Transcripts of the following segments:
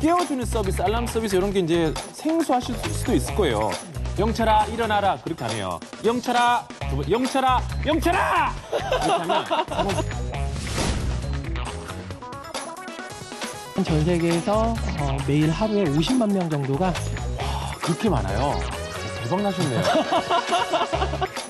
깨워주는 서비스, 알람 서비스 이런 게 이제 생소하실 수도 있을 거예요. 영철아 일어나라 그렇게 하네요. 영철아 두 번, 영철아 영철아 전 세계에서 어, 매일 하루에 50만 명 정도가 아, 그렇게 많아요. 대박 나셨네요.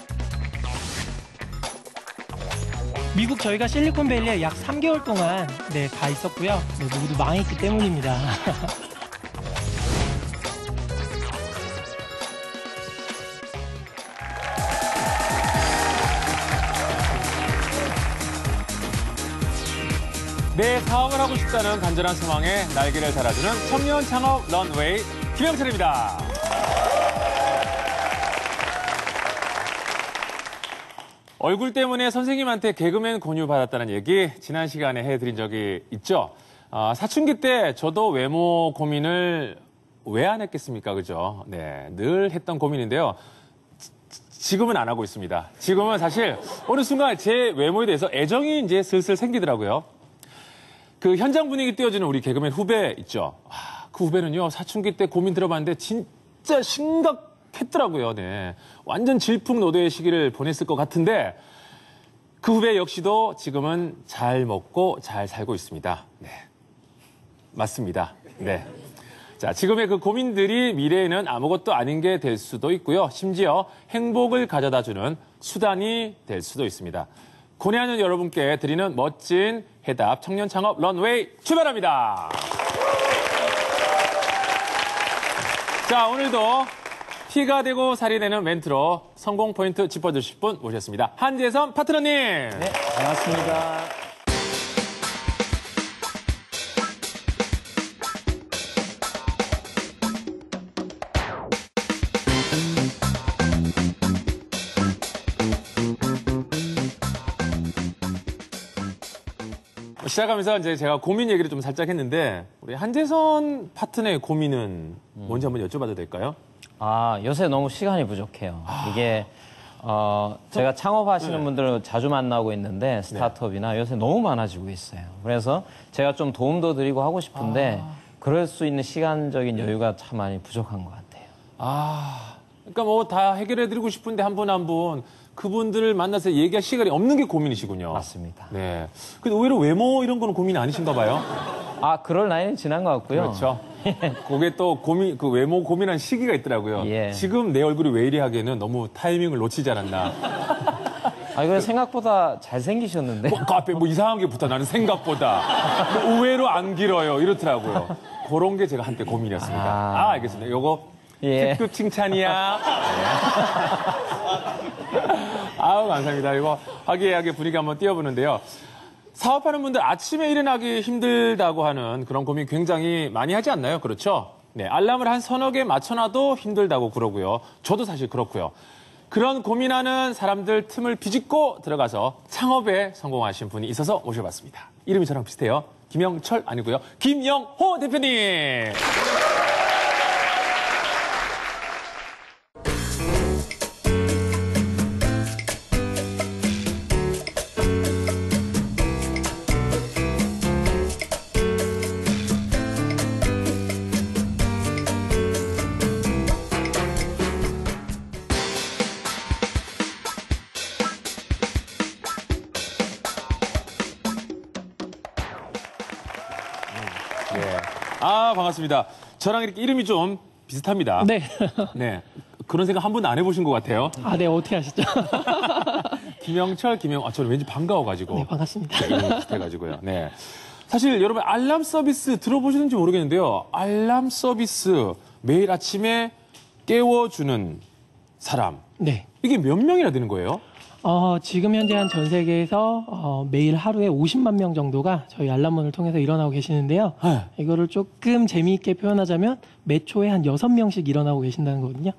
미국 저희가 실리콘밸리에 약 3개월 동안 네, 가 있었고요. 네, 모두 망했기 때문입니다. 내 사업을 하고 싶다는 간절한 소망에 날개를 달아주는 청년 창업 런웨이 김영철입니다. 얼굴 때문에 선생님한테 개그맨 권유 받았다는 얘기 지난 시간에 해드린 적이 있죠. 아, 사춘기 때 저도 외모 고민을 왜 안 했겠습니까, 그죠? 네, 늘 했던 고민인데요. 지금은 안 하고 있습니다. 지금은 사실 어느 순간 제 외모에 대해서 애정이 이제 슬슬 생기더라고요. 그 현장 분위기 띄워주는 우리 개그맨 후배 있죠. 아, 그 후배는요 사춘기 때 고민 들어봤는데 진짜 심각 했더라고요. 네, 완전 질풍노도의 시기를 보냈을 것 같은데 그 후배 역시도 지금은 잘 먹고 잘 살고 있습니다. 네, 맞습니다. 네. 자, 지금의 그 고민들이 미래에는 아무것도 아닌 게 될 수도 있고요. 심지어 행복을 가져다 주는 수단이 될 수도 있습니다. 고뇌하는 여러분께 드리는 멋진 해답 청년 창업 런웨이 출발합니다. 자, 오늘도 피가 되고 살이 되는 멘트로 성공 포인트 짚어주실 분 모셨습니다. 한재선 파트너님. 네, 반갑습니다. 시작하면서 이제 제가 고민 얘기를 좀 살짝 했는데 우리 한재선 파트너의 고민은 뭔지 한번 여쭤봐도 될까요? 아, 요새 너무 시간이 부족해요. 이게, 어, 제가 창업하시는 네. 분들을 자주 만나고 있는데, 스타트업이나 요새 너무 많아지고 있어요. 그래서 제가 좀 도움도 드리고 하고 싶은데, 그럴 수 있는 시간적인 여유가 참 많이 부족한 것 같아요. 아, 그러니까 뭐 다 해결해 드리고 싶은데 한 분 한 분 그분들을 만나서 얘기할 시간이 없는 게 고민이시군요. 맞습니다. 네. 근데 의외로 외모 이런 거는 고민이 아니신가 봐요. 아, 그럴 나이는 지난 것 같고요. 그렇죠. 그게 또 고민, 그 외모 고민한 시기가 있더라고요. 예. 지금 내 얼굴이 왜 이리 하기에는 너무 타이밍을 놓치지 않았나. 아, 이거 생각보다 잘생기셨는데. 뭐, 그 앞에 뭐 이상한 게 붙어 나는 생각보다. 뭐 의외로 안 길어요. 이렇더라고요. 그런 게 제가 한때 고민이었습니다. 아, 아. 알겠습니다. 요거 예. 특급 칭찬이야. 아우, 감사합니다. 이거 화기애애하게 분위기 한번 띄워보는데요. 사업하는 분들 아침에 일어나기 힘들다고 하는 그런 고민 굉장히 많이 하지 않나요? 그렇죠? 네, 알람을 한 서너 개 맞춰놔도 힘들다고 그러고요. 저도 사실 그렇고요. 그런 고민하는 사람들 틈을 비집고 들어가서 창업에 성공하신 분이 있어서 모셔봤습니다. 이름이 저랑 비슷해요. 김영철 아니고요. 김영호 대표님. 반갑습니다. 저랑 이렇게 이름이 좀 비슷합니다. 네. 네. 그런 생각 한 번도 안 해보신 것 같아요. 아, 네, 어떻게 하시죠? 김영철, 김영, 아, 저는 왠지 반가워가지고. 네, 반갑습니다. 이름이 비슷해가지고요. 네. 사실 여러분 알람 서비스 들어보시는지 모르겠는데요. 알람 서비스 매일 아침에 깨워주는 사람. 네. 이게 몇 명이나 되는 거예요? 어, 지금 현재 한 전 세계에서 어, 매일 하루에 50만 명 정도가 저희 알람문을 통해서 일어나고 계시는데요. 네. 이거를 조금 재미있게 표현하자면 매 초에 한 6명씩 일어나고 계신다는 거거든요.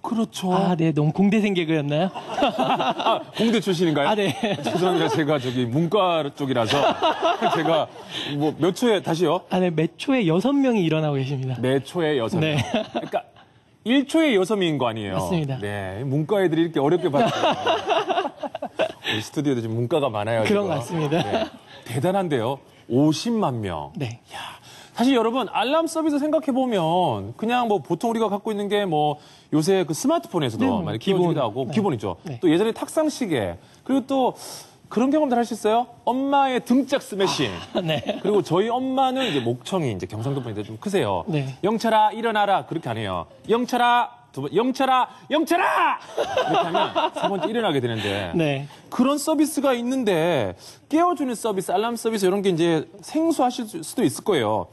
그렇죠. 아, 네. 너무 공대생 개그였나요? 아, 공대 출신인가요? 아, 네. 죄송합니다. 제가 저기 문과 쪽이라서 제가 뭐 몇 초에 다시요? 아, 네. 매 초에 6명이 일어나고 계십니다. 매 초에 여섯 명. 네. 그러니까 1초에 여섯 명인 거 아니에요? 맞습니다. 네. 문과 애들이 이렇게 어렵게 봤어요. 우리 스튜디오도 지금 문과가 많아요. 그런. 것 같습니다. 네. 대단한데요. 50만 명. 네. 야, 사실 여러분 알람 서비스 생각해 보면 그냥 뭐 보통 우리가 갖고 있는 게 뭐 요새 그 스마트폰에서도 네, 뭐 많이 기본. 하고 네. 기본이죠. 네. 또 예전에 탁상 시계 그리고 또 그런 경험들 하셨어요? 엄마의 등짝 스매싱. 네. 그리고 저희 엄마는 이제 목청이 이제 경상도 분인데 좀 크세요. 네. 영철아 일어나라 그렇게 안 해요. 영철아 두 번 영철아 영철아 이렇게 하면 세 번째 일어나게 되는데 네. 그런 서비스가 있는데 깨워주는 서비스, 알람 서비스 이런 게 이제 생소하실 수- 수도 있을 거예요.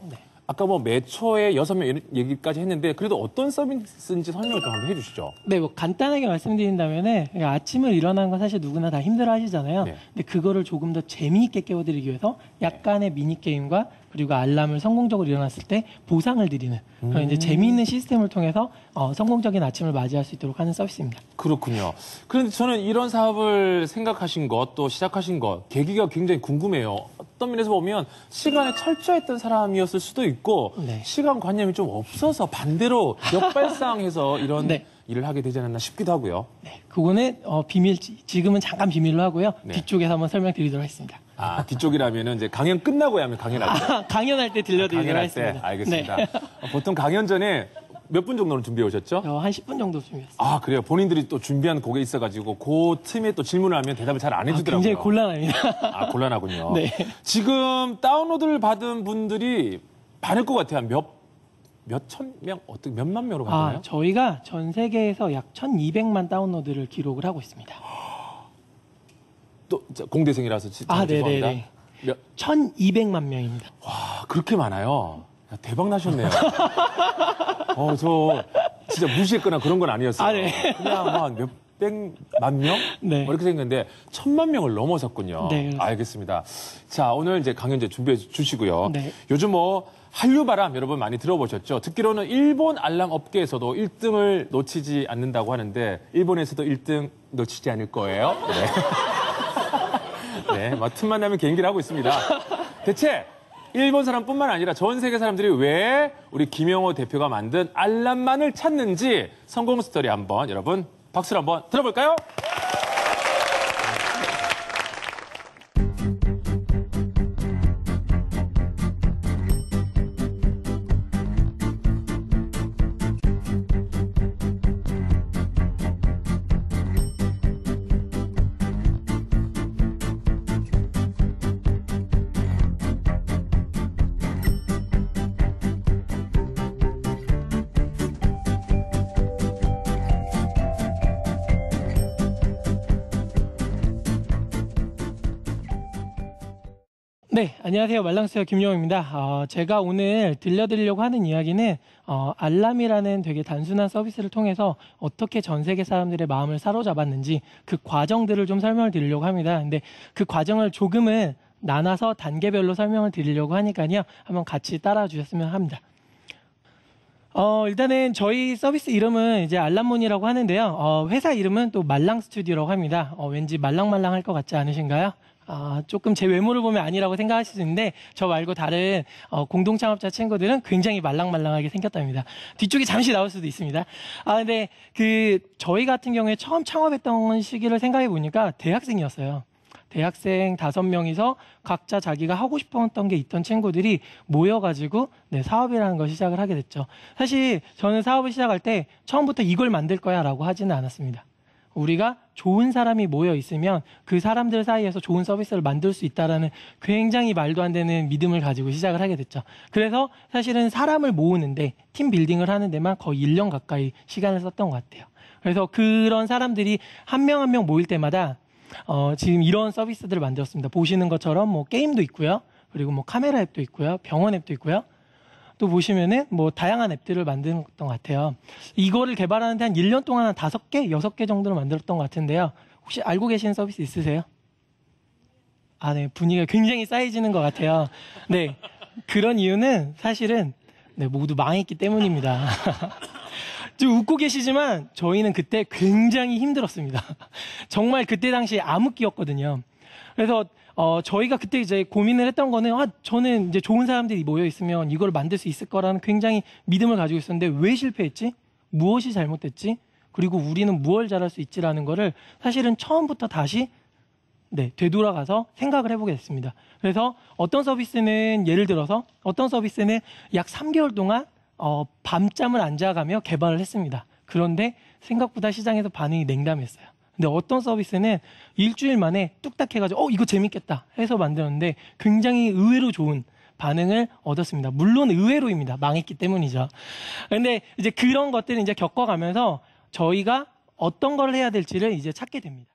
아까 뭐 매초에 여섯 명 얘기까지 했는데 그래도 어떤 서비스인지 설명을 좀 한번 해주시죠. 네, 뭐 간단하게 말씀드린다면은 그러니까 아침을 일어나는 건 사실 누구나 다 힘들어 하시잖아요. 네. 근데 그거를 조금 더 재미있게 깨워드리기 위해서 약간의 미니 게임과 그리고 알람을 성공적으로 일어났을 때 보상을 드리는 그런 이제 재미있는 시스템을 통해서 어, 성공적인 아침을 맞이할 수 있도록 하는 서비스입니다. 그렇군요. 그런데 저는 이런 사업을 생각하신 것, 또 시작하신 것, 계기가 굉장히 궁금해요. 어떤 면에서 보면 시간에 철저했던 사람이었을 수도 있고, 네. 시간 관념이 좀 없어서 반대로 역발상해서 이런 네. 일을 하게 되지 않았나 싶기도 하고요. 네, 그거는 어, 비밀 지금은 잠깐 비밀로 하고요. 네. 뒤쪽에서 한번 설명드리도록 하겠습니다. 아, 뒤쪽이라면은 이제 강연 끝나고야 하면 강연할 때. 아, 강연할 때 들려드리도록 강연할 하겠습니다. 때 알겠습니다. 네. 어, 보통 강연 전에 몇 분 정도는 준비해 오셨죠? 어, 한 10분 정도 준비했습니다. 아 그래요. 본인들이 또 준비한 곡에 있어가지고 그 틈에 또 질문을 하면 대답을 잘안 아, 해주더라고요. 굉장히 곤란합니다. 아 곤란하군요. 네. 지금 다운로드를 받은 분들이 많을 것 같아요. 몇 몇 천 명 어떻게 몇만 명으로 받나요? 아, 저희가 전 세계에서 약 1,200만 다운로드를 기록을 하고 있습니다. 또 저, 공대생이라서 지- 아, 죄송합니다. 네네네. 몇, 1,200만 명입니다. 아, 그렇게 많아요. 야, 대박 나셨네요. 어, 저 진짜 무시했거나 그런 건 아니었어요. 아, 네. 그냥 한 몇백만 명? 네. 뭐 이렇게 생겼는데 천만 명을 넘어섰군요. 네. 알겠습니다. 자, 오늘 이제 강연 이제 준비해 주시고요. 네. 요즘 뭐 한류 바람 여러분 많이 들어보셨죠? 듣기로는 일본 알람 업계에서도 1등을 놓치지 않는다고 하는데 일본에서도 1등 놓치지 않을 거예요. 네. 네, 막 틈만 나면 개인기를 하고 있습니다. 대체 일본 사람뿐만 아니라 전 세계 사람들이 왜 우리 김영호 대표가 만든 알람만을 찾는지 성공 스토리 한번 여러분 박수를 한번 들어볼까요? 안녕하세요. 말랑스터 김용입니다. 어, 제가 오늘 들려드리려고 하는 이야기는 어, 알람이라는 되게 단순한 서비스를 통해서 어떻게 전 세계 사람들의 마음을 사로잡았는지 그 과정들을 좀 설명을 드리려고 합니다. 근데 그 과정을 조금은 나눠서 단계별로 설명을 드리려고 하니까요. 한번 같이 따라와 주셨으면 합니다. 어, 일단은 저희 서비스 이름은 이제 알람몬이라고 하는데요. 어, 회사 이름은 또 말랑 스튜디오라고 합니다. 어, 왠지 말랑말랑 할 것 같지 않으신가요? 아, 조금 제 외모를 보면 아니라고 생각하실 수 있는데 저 말고 다른 어, 공동 창업자 친구들은 굉장히 말랑말랑하게 생겼답니다. 뒤쪽이 잠시 나올 수도 있습니다. 아, 근데 그 저희 같은 경우에 처음 창업했던 시기를 생각해 보니까 대학생이었어요. 대학생 다섯 명이서 각자 자기가 하고 싶었던 게 있던 친구들이 모여가지고 네, 사업이라는 걸 시작을 하게 됐죠. 사실 저는 사업을 시작할 때 처음부터 이걸 만들 거야 라고 하지는 않았습니다. 우리가 좋은 사람이 모여 있으면 그 사람들 사이에서 좋은 서비스를 만들 수 있다라는 굉장히 말도 안 되는 믿음을 가지고 시작을 하게 됐죠. 그래서 사실은 사람을 모으는데 팀 빌딩을 하는 데만 거의 1년 가까이 시간을 썼던 것 같아요. 그래서 그런 사람들이 한 명 한명 모일 때마다 어, 지금 이런 서비스들을 만들었습니다. 보시는 것처럼 뭐 게임도 있고요. 그리고 뭐 카메라 앱도 있고요. 병원 앱도 있고요. 또 보시면은 뭐 다양한 앱들을 만든 것 같아요. 이거를 개발하는데 한 1년 동안 한 5개, 6개 정도를 만들었던 것 같은데요. 혹시 알고 계시는 서비스 있으세요? 아, 네. 분위기가 굉장히 쌓여지는 것 같아요. 네. 그런 이유는 사실은 네, 모두 망했기 때문입니다. 좀 웃고 계시지만 저희는 그때 굉장히 힘들었습니다. 정말 그때 당시 암흑기였거든요. 그래서 어, 저희가 그때 이제 고민을 했던 거는 아, 저는 이제 좋은 사람들이 모여 있으면 이걸 만들 수 있을 거라는 굉장히 믿음을 가지고 있었는데 왜 실패했지? 무엇이 잘못됐지? 그리고 우리는 무엇을 잘할 수 있지라는 거를 사실은 처음부터 다시 네, 되돌아가서 생각을 해보게 됐습니다. 그래서 어떤 서비스는 예를 들어서 어떤 서비스는 약 3개월 동안 어, 밤잠을 안 자가며 개발을 했습니다. 그런데 생각보다 시장에서 반응이 냉담했어요. 근데 어떤 서비스는 일주일 만에 뚝딱 해가지고 어 이거 재밌겠다 해서 만들었는데 굉장히 의외로 좋은 반응을 얻었습니다. 물론 의외로입니다. 망했기 때문이죠. 근데 이제 그런 것들을 이제 겪어가면서 저희가 어떤 걸 해야 될지를 이제 찾게 됩니다.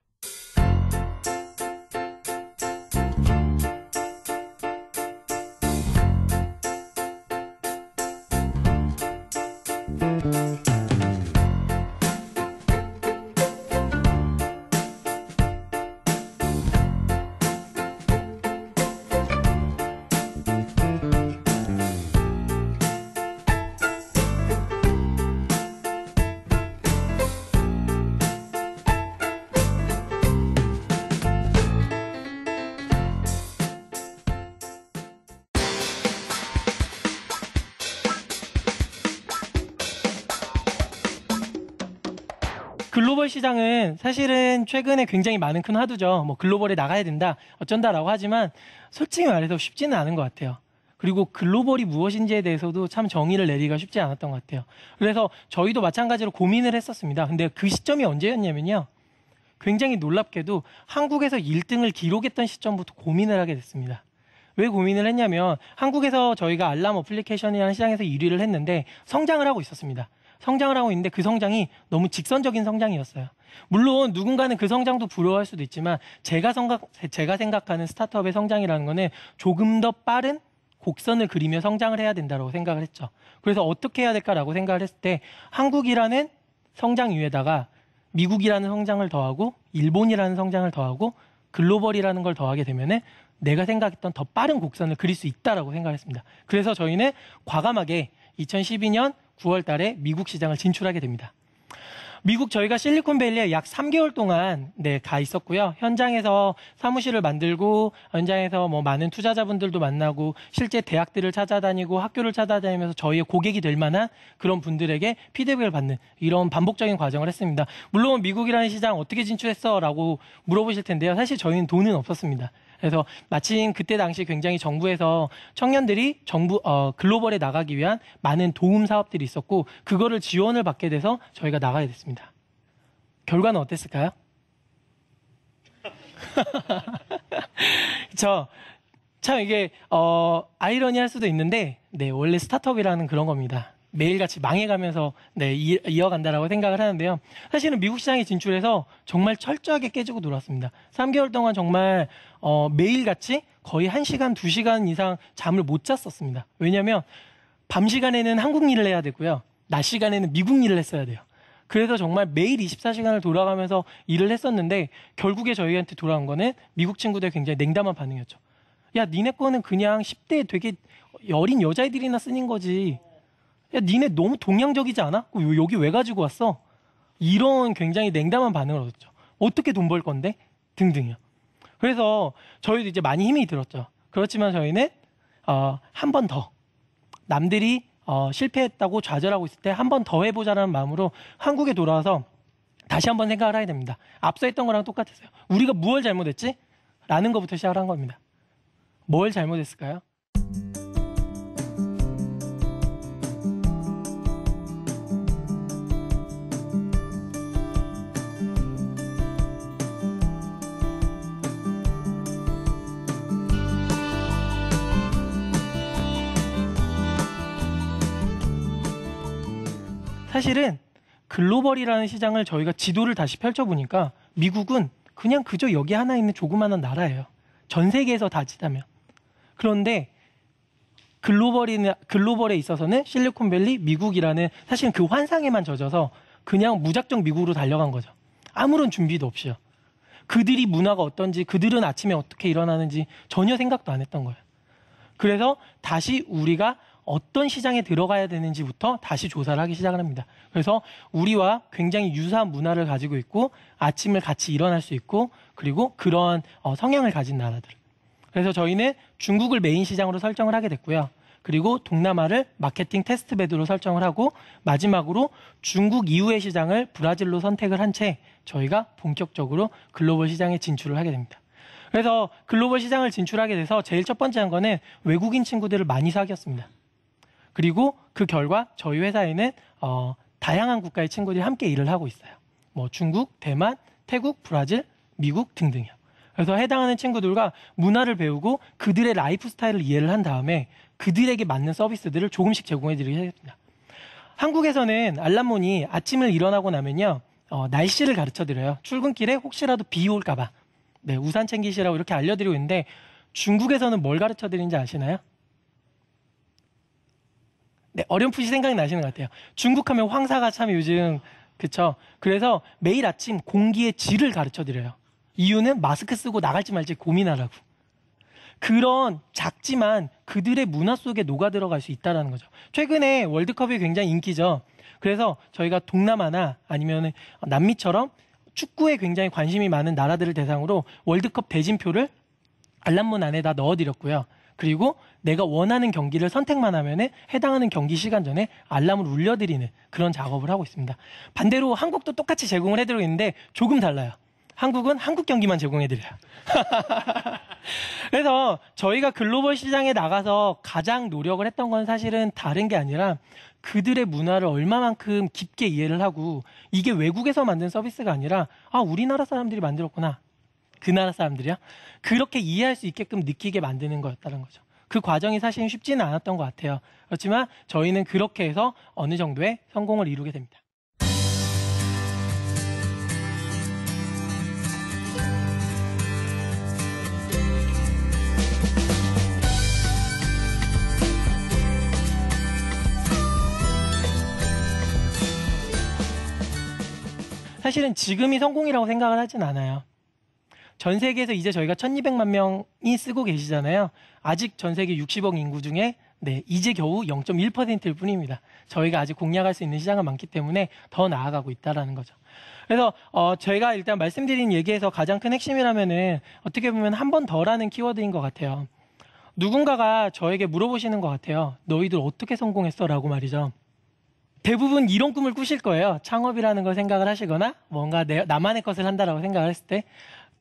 시장은 사실은 최근에 굉장히 많은 큰 화두죠. 뭐 글로벌에 나가야 된다, 어쩐다라고 하지만 솔직히 말해서 쉽지는 않은 것 같아요. 그리고 글로벌이 무엇인지에 대해서도 참 정의를 내리기가 쉽지 않았던 것 같아요. 그래서 저희도 마찬가지로 고민을 했었습니다. 근데 그 시점이 언제였냐면요. 굉장히 놀랍게도 한국에서 1등을 기록했던 시점부터 고민을 하게 됐습니다. 왜 고민을 했냐면 한국에서 저희가 알람 어플리케이션이라는 시장에서 1위를 했는데 성장을 하고 있었습니다. 성장을 하고 있는데 그 성장이 너무 직선적인 성장이었어요. 물론 누군가는 그 성장도 부러워할 수도 있지만 제가 생각, 제가 생각하는 스타트업의 성장이라는 거는 조금 더 빠른 곡선을 그리며 성장을 해야 된다고 생각을 했죠. 그래서 어떻게 해야 될까라고 생각을 했을 때 한국이라는 성장 위에다가 미국이라는 성장을 더하고 일본이라는 성장을 더하고 글로벌이라는 걸 더하게 되면은 내가 생각했던 더 빠른 곡선을 그릴 수 있다라고 생각했습니다. 그래서 저희는 과감하게 2012년 9월 달에 미국 시장을 진출하게 됩니다. 미국 저희가 실리콘밸리에 약 3개월 동안 네, 가 있었고요. 현장에서 사무실을 만들고 현장에서 뭐 많은 투자자분들도 만나고 실제 대학들을 찾아다니고 학교를 찾아다니면서 저희의 고객이 될 만한 그런 분들에게 피드백을 받는 이런 반복적인 과정을 했습니다. 물론 미국이라는 시장 어떻게 진출했어라고 물어보실 텐데요. 사실 저희는 돈은 없었습니다. 그래서 마침 그때 당시 굉장히 정부에서 청년들이 정부 어, 글로벌에 나가기 위한 많은 도움 사업들이 있었고 그거를 지원을 받게 돼서 저희가 나가게 됐습니다. 결과는 어땠을까요? 저 참 이게 어 아이러니할 수도 있는데 네 원래 스타트업이라는 그런 겁니다. 매일같이 망해가면서 네 이, 이어간다라고 생각을 하는데요. 사실은 미국 시장에 진출해서 정말 철저하게 깨지고 놀았습니다. 3개월 동안 정말 어, 매일같이 거의 1시간, 2시간 이상 잠을 못 잤었습니다. 왜냐하면 밤 시간에는 한국 일을 해야 되고요. 낮 시간에는 미국 일을 했어야 돼요. 그래서 정말 매일 24시간을 돌아가면서 일을 했었는데 결국에 저희한테 돌아온 거는 미국 친구들 굉장히 냉담한 반응이었죠. 야, 니네 거는 그냥 10대 되게 어린 여자애들이나 쓰는 거지. 야, 니네 너무 동양적이지 않아? 요- 여기 왜 가지고 왔어? 이런 굉장히 냉담한 반응을 얻었죠. 어떻게 돈 벌 건데? 등등이요. 그래서 저희도 이제 많이 힘이 들었죠. 그렇지만 저희는 어, 한 번 더 남들이 어, 실패했다고 좌절하고 있을 때 한 번 더 해보자라는 마음으로 한국에 돌아와서 다시 한번 생각을 하게 됩니다. 앞서 했던 거랑 똑같았어요. 우리가 무엇을 잘못했지? 라는 것부터 시작을 한 겁니다. 뭘 잘못했을까요? 사실은 글로벌이라는 시장을 저희가 지도를 다시 펼쳐보니까 미국은 그냥 그저 여기 하나 있는 조그마한 나라예요. 전 세계에서 다지다면. 그런데 글로벌이나 글로벌에 있어서는 실리콘밸리 미국이라는 사실은 그 환상에만 젖어서 그냥 무작정 미국으로 달려간 거죠. 아무런 준비도 없이요. 그들이 문화가 어떤지, 그들은 아침에 어떻게 일어나는지 전혀 생각도 안 했던 거예요. 그래서 다시 우리가 어떤 시장에 들어가야 되는지부터 다시 조사를 하기 시작을 합니다. 그래서 우리와 굉장히 유사한 문화를 가지고 있고 아침을 같이 일어날 수 있고 그리고 그러한 어, 성향을 가진 나라들. 그래서 저희는 중국을 메인 시장으로 설정을 하게 됐고요. 그리고 동남아를 마케팅 테스트 베드로 설정을 하고 마지막으로 중국 이후의 시장을 브라질로 선택을 한 채 저희가 본격적으로 글로벌 시장에 진출을 하게 됩니다. 그래서 글로벌 시장을 진출하게 돼서 제일 첫 번째 한 거는 외국인 친구들을 많이 사귀었습니다. 그리고 그 결과 저희 회사에는 어, 다양한 국가의 친구들이 함께 일을 하고 있어요. 뭐 중국, 대만, 태국, 브라질, 미국 등등이요. 그래서 해당하는 친구들과 문화를 배우고 그들의 라이프 스타일을 이해를 한 다음에 그들에게 맞는 서비스들을 조금씩 제공해 드리겠습니다. 한국에서는 알람몬이 아침을 일어나고 나면요. 어, 날씨를 가르쳐 드려요. 출근길에 혹시라도 비 올까봐. 네, 우산 챙기시라고 이렇게 알려드리고 있는데 중국에서는 뭘 가르쳐 드리는지 아시나요? 네, 어렴풋이 생각이 나시는 것 같아요. 중국 하면 황사가 참 요즘, 그쵸. 그래서 매일 아침 공기의 질을 가르쳐 드려요. 이유는 마스크 쓰고 나갈지 말지 고민하라고. 그런 작지만 그들의 문화 속에 녹아 들어갈 수 있다라는 거죠. 최근에 월드컵이 굉장히 인기죠. 그래서 저희가 동남아나 아니면 남미처럼 축구에 굉장히 관심이 많은 나라들을 대상으로 월드컵 대진표를 알람문 안에다 넣어드렸고요. 그리고 내가 원하는 경기를 선택만 하면은 해당하는 경기 시간 전에 알람을 울려드리는 그런 작업을 하고 있습니다. 반대로 한국도 똑같이 제공을 해드리고 있는데 조금 달라요. 한국은 한국 경기만 제공해드려요. 그래서 저희가 글로벌 시장에 나가서 가장 노력을 했던 건 사실은 다른 게 아니라 그들의 문화를 얼마만큼 깊게 이해를 하고 이게 외국에서 만든 서비스가 아니라 아 우리나라 사람들이 만들었구나 그 나라 사람들이야 그렇게 이해할 수 있게끔 느끼게 만드는 거였다는 거죠. 그 과정이 사실은 쉽지는 않았던 것 같아요. 그렇지만 저희는 그렇게 해서 어느 정도의 성공을 이루게 됩니다. 사실은 지금이 성공이라고 생각을 하진 않아요. 전 세계에서 이제 저희가 1200만 명이 쓰고 계시잖아요. 아직 전 세계 60억 인구 중에 네, 이제 겨우 0.1%일 뿐입니다. 저희가 아직 공략할 수 있는 시장은 많기 때문에 더 나아가고 있다라는 거죠. 그래서 어, 저희가 일단 말씀드린 얘기에서 가장 큰 핵심이라면은 어떻게 보면 한 번 더라는 키워드인 것 같아요. 누군가가 저에게 물어보시는 것 같아요. 너희들 어떻게 성공했어?라고 말이죠. 대부분 이런 꿈을 꾸실 거예요. 창업이라는 걸 생각을 하시거나 뭔가 내, 나만의 것을 한다라고 생각을 했을 때.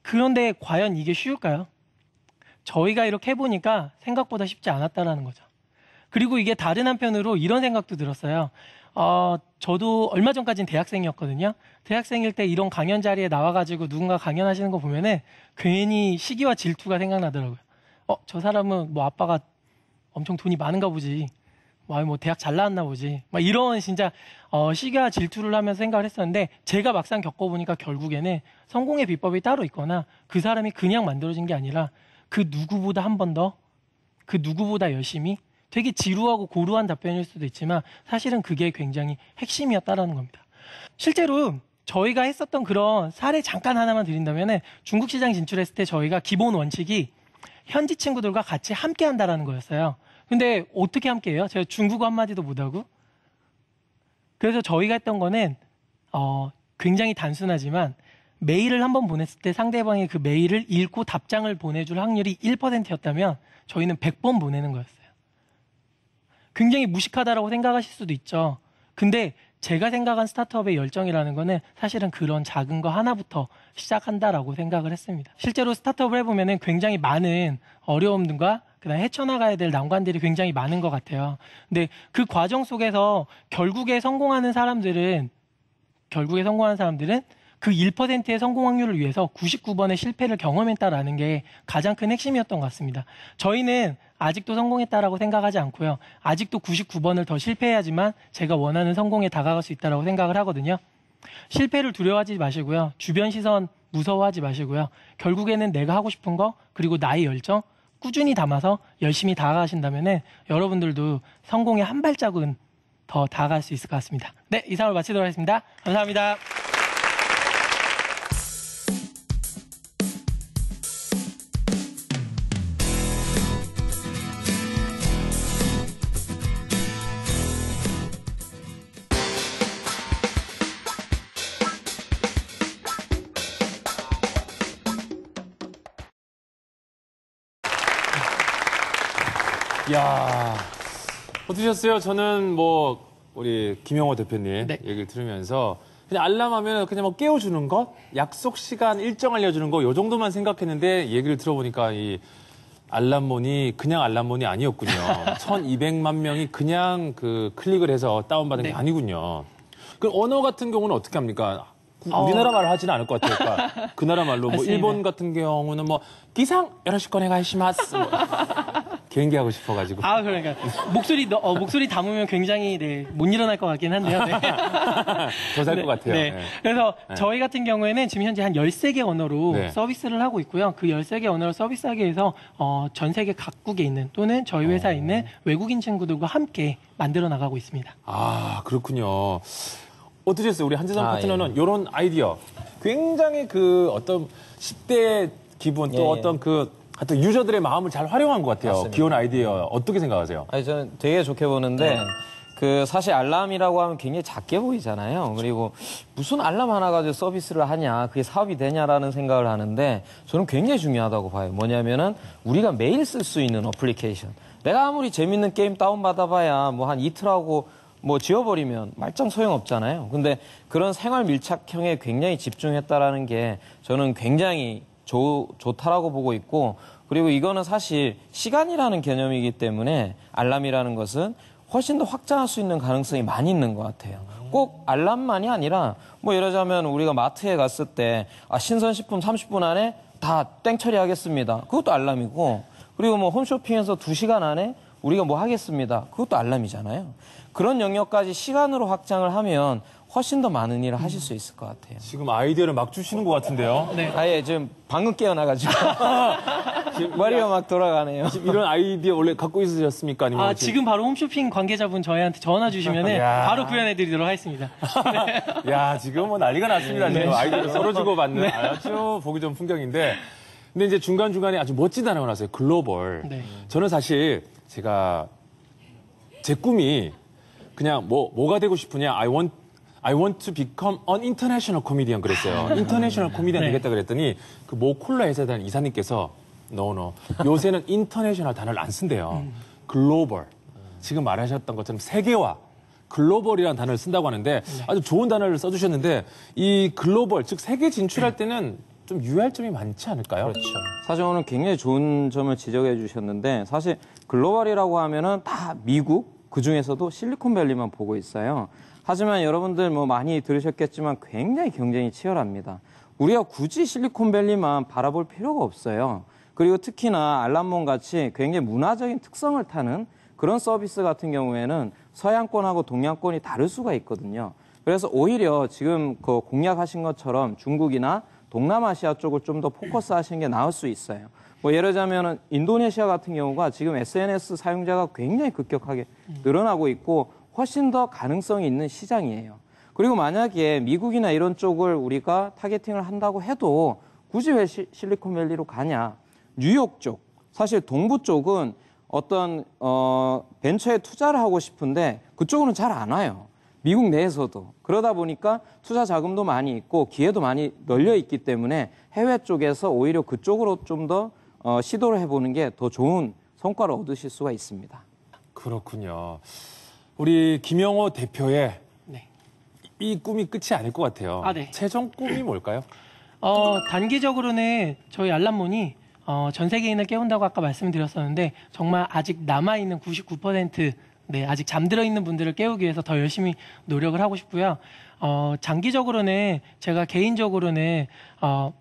그런데 과연 이게 쉬울까요? 저희가 이렇게 해보니까 생각보다 쉽지 않았다라는 거죠. 그리고 이게 다른 한편으로 이런 생각도 들었어요. 어, 저도 얼마 전까지는 대학생이었거든요. 대학생일 때 이런 강연 자리에 나와가지고 누군가 강연하시는 거 보면은 괜히 시기와 질투가 생각나더라고요. 어, 저 사람은 뭐 아빠가 엄청 돈이 많은가 보지. 와, 뭐 대학 잘 나왔나 보지. 막 이런 진짜 어, 시기와 질투를 하면서 생각을 했었는데 제가 막상 겪어보니까 결국에는 성공의 비법이 따로 있거나 그 사람이 그냥 만들어진 게 아니라 그 누구보다 한 번 더 그 누구보다 열심히 되게 지루하고 고루한 답변일 수도 있지만 사실은 그게 굉장히 핵심이었다라는 겁니다. 실제로 저희가 했었던 그런 사례 잠깐 하나만 드린다면 중국 시장 진출했을 때 저희가 기본 원칙이 현지 친구들과 같이 함께 한다라는 거였어요. 근데 어떻게 함께 해요? 제가 중국어 한마디도 못하고. 그래서 저희가 했던 거는 어, 굉장히 단순하지만 메일을 한번 보냈을 때 상대방이 그 메일을 읽고 답장을 보내줄 확률이 1%였다면 저희는 100번 보내는 거였어요. 굉장히 무식하다라고 생각하실 수도 있죠. 근데 제가 생각한 스타트업의 열정이라는 거는 사실은 그런 작은 거 하나부터 시작한다라고 생각을 했습니다. 실제로 스타트업을 해보면 굉장히 많은 어려움과 그다음 헤쳐나가야 될 난관들이 굉장히 많은 것 같아요. 근데 그 과정 속에서 결국에 성공하는 사람들은 결국에 성공하는 사람들은 그 1%의 성공 확률을 위해서 99번의 실패를 경험했다라는 게 가장 큰 핵심이었던 것 같습니다. 저희는 아직도 성공했다라고 생각하지 않고요. 아직도 99번을 더 실패해야지만 제가 원하는 성공에 다가갈 수 있다라고 생각을 하거든요. 실패를 두려워하지 마시고요. 주변 시선 무서워하지 마시고요. 결국에는 내가 하고 싶은 거 그리고 나의 열정 꾸준히 담아서 열심히 다가가신다면 여러분들도 성공의 한 발짝은 더 다가갈 수 있을 것 같습니다. 네, 이상으로 마치도록 하겠습니다. 감사합니다. 야 어떠셨어요? 저는 뭐 우리 김영호 대표님 네. 얘기를 들으면서 그냥 알람하면 그냥 뭐 깨워주는 것, 약속 시간 일정 알려주는 거, 요 정도만 생각했는데 얘기를 들어보니까 이 알람몬이 그냥 알람몬이 아니었군요. 1,200만 명이 그냥 그 클릭을 해서 다운받은 게 네. 아니군요. 그 언어 같은 경우는 어떻게 합니까? 어. 우리나라 말을 하지는 않을 것 같아요. 그러니까 그 나라 말로 뭐. 일본 같은 경우는 뭐 기상 여러시 꺼내가 시마스 뭐 개인기 하고 싶어가지고 아, 그러니까 목소리 너- 어, 목소리 담으면 굉장히 네, 못 일어날 것 같긴 한데요. 네. 더살것 같아요. 네. 네. 그래서 저희 같은 경우에는 지금 현재 한 13개 언어로 네. 서비스를 하고 있고요. 그 13개 언어로 서비스하기 위해서 어, 전 세계 각국에 있는 또는 저희 회사에 있는 외국인 친구들과 함께 만들어 나가고 있습니다. 아, 그렇군요. 어떠셨어요? 우리 한재성 아, 파트너는 이런 아이디어 굉장히 그 어떤 10대 기분 또 예, 예. 어떤 그 하여튼 유저들의 마음을 잘 활용한 것 같아요. 맞습니다. 귀여운 아이디어 어떻게 생각하세요? 아니 저는 되게 좋게 보는데 그 사실 알람이라고 하면 굉장히 작게 보이잖아요. 그리고 무슨 알람 하나 가지고 서비스를 하냐, 그게 사업이 되냐라는 생각을 하는데 저는 굉장히 중요하다고 봐요. 뭐냐면은 우리가 매일 쓸 수 있는 어플리케이션. 내가 아무리 재밌는 게임 다운 받아봐야 뭐 한 이틀하고 뭐 지워버리면 말짱 소용없잖아요. 근데 그런 생활 밀착형에 굉장히 집중했다라는 게 저는 굉장히 좋, 좋다라고 보고 있고 그리고 이거는 사실 시간이라는 개념이기 때문에 알람이라는 것은 훨씬 더 확장할 수 있는 가능성이 많이 있는 것 같아요. 꼭 알람만이 아니라 뭐 예를 들자면 우리가 마트에 갔을 때 아, 신선식품 30분 안에 다 땡 처리하겠습니다. 그것도 알람이고 그리고 뭐 홈쇼핑에서 2시간 안에 우리가 뭐 하겠습니다. 그것도 알람이잖아요. 그런 영역까지 시간으로 확장을 하면 훨씬 더 많은 일을 하실 수 있을 것 같아요. 지금 아이디어를 막 주시는 것 같은데요. 네. 아예 지금 방금 깨어나가지고 머리가 막 돌아가네요. 지금 이런 아이디어 원래 갖고 있으셨습니까? 아니면 아, 지금 바로 홈쇼핑 관계자분 저희한테 전화 주시면 야. 바로 구현해드리도록 하겠습니다. 야, 지금 뭐 난리가 났습니다. 지금 아이디어를 서로 주고받는 아주 보기 좋은 풍경인데. 근데 이제 중간중간에 아주 멋진 단어가 나왔어요. 글로벌. 네. 저는 사실 제가 제 꿈이 그냥 뭐, 뭐가 되고 싶으냐. I want, I want to become an international comedian 그랬어요. 인터내셔널 코미디언 네. 되겠다 그랬더니 그 모 콜라 회사단 이사님께서 no, no. 요새는 인터내셔널 단어를 안 쓴대요. 글로벌. 지금 말하셨던 것처럼 세계화. 글로벌이라는 단어를 쓴다고 하는데 아주 좋은 단어를 써주셨는데 이 글로벌, 즉 세계 진출할 때는 좀 유의할 점이 많지 않을까요? 그렇죠. 사실 오늘 굉장히 좋은 점을 지적해 주셨는데 사실 글로벌이라고 하면은 다 미국 그 중에서도 실리콘밸리만 보고 있어요. 하지만 여러분들 뭐 많이 들으셨겠지만 굉장히 경쟁이 치열합니다. 우리가 굳이 실리콘밸리만 바라볼 필요가 없어요. 그리고 특히나 알람몬 같이 굉장히 문화적인 특성을 타는 그런 서비스 같은 경우에는 서양권하고 동양권이 다를 수가 있거든요. 그래서 오히려 지금 그 공략하신 것처럼 중국이나 동남아시아 쪽을 좀 더 포커스 하시는 게 나을 수 있어요. 뭐 예를 들자면은 인도네시아 같은 경우가 지금 SNS 사용자가 굉장히 급격하게 늘어나고 있고 훨씬 더 가능성이 있는 시장이에요. 그리고 만약에 미국이나 이런 쪽을 우리가 타겟팅을 한다고 해도 굳이 왜 시- 실리콘밸리로 가냐? 뉴욕 쪽, 사실 동부 쪽은 어떤 어, 벤처에 투자를 하고 싶은데 그쪽으로는 잘 안 와요. 미국 내에서도 그러다 보니까 투자 자금도 많이 있고 기회도 많이 널려 있기 때문에 해외 쪽에서 오히려 그쪽으로 좀더 어, 시도를 해보는 게 더 좋은 성과를 얻으실 수가 있습니다. 그렇군요. 우리 김영호 대표의 네. 이 꿈이 끝이 아닐 것 같아요. 아, 네. 최종 꿈이 뭘까요? 어, 단기적으로는 저희 알람몬이 어, 전 세계인을 깨운다고 아까 말씀드렸었는데 정말 아직 남아 있는 99% 네, 아직 잠들어 있는 분들을 깨우기 위해서 더 열심히 노력을 하고 싶고요. 어, 장기적으로는 제가 개인적으로는 어,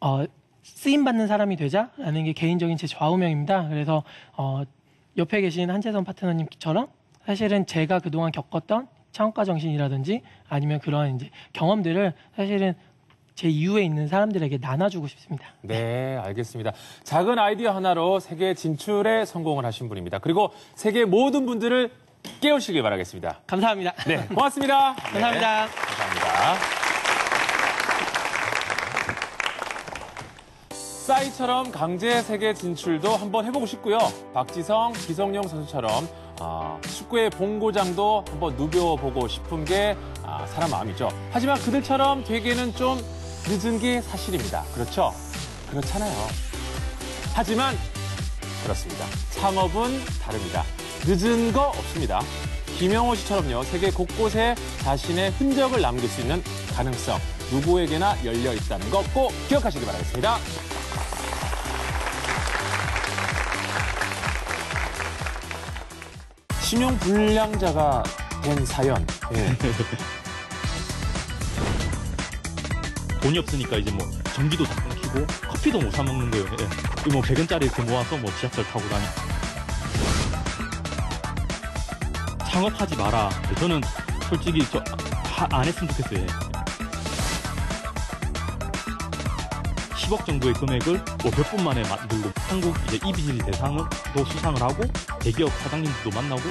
어, 쓰임 받는 사람이 되자라는 게 개인적인 제 좌우명입니다. 그래서 어, 옆에 계신 한재선 파트너님처럼 사실은 제가 그동안 겪었던 창업가 정신이라든지 아니면 그런 이제 경험들을 사실은 제 이후에 있는 사람들에게 나눠주고 싶습니다. 네, 알겠습니다. 작은 아이디어 하나로 세계 진출에 성공을 하신 분입니다. 그리고 세계 모든 분들을 깨우시길 바라겠습니다. 감사합니다. 네, 고맙습니다. 네, 감사합니다. 감사합니다. 싸이처럼 강제 세계 진출도 한번 해보고 싶고요. 박지성, 기성용 선수처럼 아, 축구의 본고장도 한번 누벼보고 싶은 게 아, 사람 마음이죠. 하지만 그들처럼 되기는 좀 늦은 게 사실입니다. 그렇죠? 그렇잖아요. 하지만 그렇습니다. 창업은 다릅니다. 늦은 거 없습니다. 김영호 씨처럼요, 세계 곳곳에 자신의 흔적을 남길 수 있는 가능성, 누구에게나 열려 있다는 거 꼭 기억하시기 바라겠습니다. 신용 불량자가 된 사연. 예. 돈이 없으니까 이제 뭐 전기도 다 끊기고 커피도 못 사 먹는 거예요. 예. 이뭐 100원짜리 이렇게 모아서 뭐 지하철 타고 다니. 창업하지 마라. 저는 솔직히 저 안 했으면 좋겠어요. 예. 10억 정도의 금액을 뭐 몇 분 만에 만들고 한국 이제 이비질 대상도 수상을 하고 대기업 사장님들도 만나고